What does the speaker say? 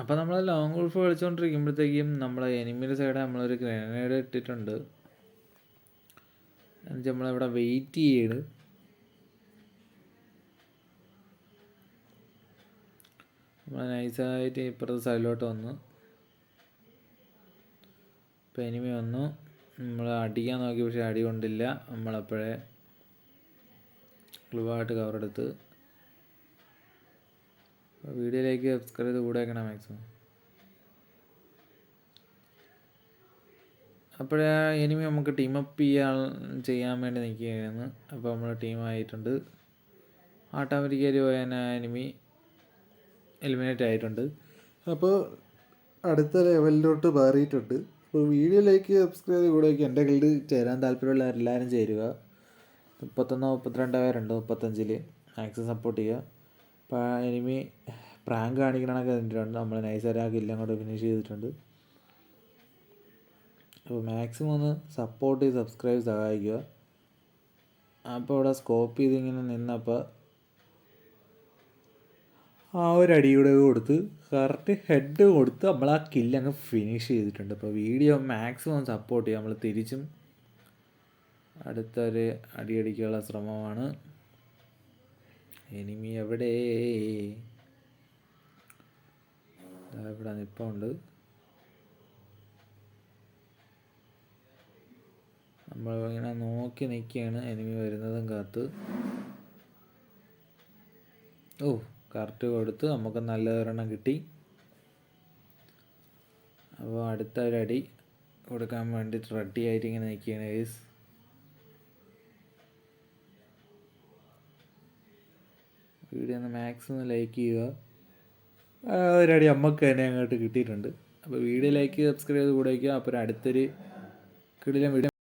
അപ്പോൾ നമ്മൾ long golf കളിച്ചുകൊണ്ടിരിക്കുമ്പോഴത്തേക്കും നമ്മളെ എനിമിയുടെ സൈഡ് നമ്മളൊരു ഗ്രനേഡ് ഇട്ടിട്ടുണ്ട്. എന്നിട്ട് നമ്മളിവിടെ വെയിറ്റ് ചെയ്യണ്. നമ്മൾ നൈസായിട്ട് ഇപ്പുറത്തെ സൈഡിലോട്ട് വന്നു. ഇപ്പം എനിമി വന്നു. നമ്മൾ അടിക്കാൻ നോക്കി പക്ഷേ അടി കൊണ്ടില്ല. നമ്മളപ്പോഴേ ക്ലുവായിട്ട് കവർ എടുത്ത് വീഡിയോയിലേക്ക് സബ്സ്ക്രൈബ് ചെയ്ത് കൂടെ മാക്സിമം അപ്പോഴേ എനിമി നമുക്ക് ടീം അപ്പ് ചെയ്യാൻ ചെയ്യാൻ വേണ്ടി നിൽക്കുകയായിരുന്നു. അപ്പോൾ നമ്മൾ ടീമായിട്ടുണ്ട് ഓട്ടോമാറ്റിക്കലി പോയ എനിമി എലിമിനേറ്റ് ആയിട്ടുണ്ട്. അപ്പോൾ അടുത്ത ലെവലിലോട്ട് മാറിയിട്ടുണ്ട്. അപ്പോൾ വീഡിയോയിലേക്ക് സബ്സ്ക്രൈബ് ചെയ്ത് കൂടെ വയ്ക്കുക എന്റെ ഗിൽഡ് ചേരാൻ താല്പര്യമുള്ള എല്ലാവരും ചേരുക. മുപ്പത്തൊന്നോ മുപ്പത്തിരണ്ടോ പേരുണ്ട് മുപ്പത്തഞ്ചിൽ മാക്സിമം സപ്പോർട്ട് ചെയ്യുക. അപ്പോൾ എനിമി പ്രാങ്ക് കാണിക്കണമെന്നൊക്കെ കണ്ടിട്ടുണ്ട്. നമ്മൾ നൈസായിട്ട് ആ കില്ലും കൂടെ ഫിനിഷ് ചെയ്തിട്ടുണ്ട്. അപ്പോൾ മാക്സിമം ഒന്ന് സപ്പോർട്ട് ചെയ്ത് സബ്സ്ക്രൈബ് സഹായിക്കുക. അപ്പോൾ ഇവിടെ സ്കോപ്പ് ചെയ്ത് ഇങ്ങനെ നിന്നപ്പോൾ ആ ഒരു അടിയുടെ കൂടെ കൊടുത്ത് കറക്റ്റ് ഹെഡ് കൊടുത്ത് നമ്മൾ ആ കില്ല് അങ്ങ് ഫിനിഷ് ചെയ്തിട്ടുണ്ട്. അപ്പോൾ വീഡിയോ മാക്സിമം സപ്പോർട്ട് ചെയ്യുക നമ്മൾ തിരിച്ചും അടുത്തൊരു അടിയടിക്കാനുള്ള ശ്രമമാണ്. എനിമി എവിടെ ഇവിടെ നിൽപ്പുണ്ട് നമ്മൾ ഇങ്ങനെ നോക്കി നിൽക്കുകയാണ് എനിമി വരുന്നതും കാത്ത്. ഓ കറക്റ്റ് കൊടുത്ത് നമുക്ക് നല്ല ഒരെണ്ണം കിട്ടി. അപ്പോൾ അടുത്ത ഒരു അടി കൊടുക്കാൻ വേണ്ടിയിട്ട് റെഡി ആയിട്ട് ഇങ്ങനെ നിൽക്കുകയാണ് ഗൈസ്. വീഡിയോ ഒന്ന് മാക്സിമം ലൈക്ക് ചെയ്യുക. ഒരടി അമ്മയ്ക്ക് തന്നെ അങ്ങോട്ട് കിട്ടിയിട്ടുണ്ട്. അപ്പോൾ വീഡിയോ ലൈക്ക് സബ്സ്ക്രൈബ് ചെയ്ത് കൂടെ വയ്ക്കുക അപ്പോൾ അടുത്തൊരു കിടിലം വീഡിയോ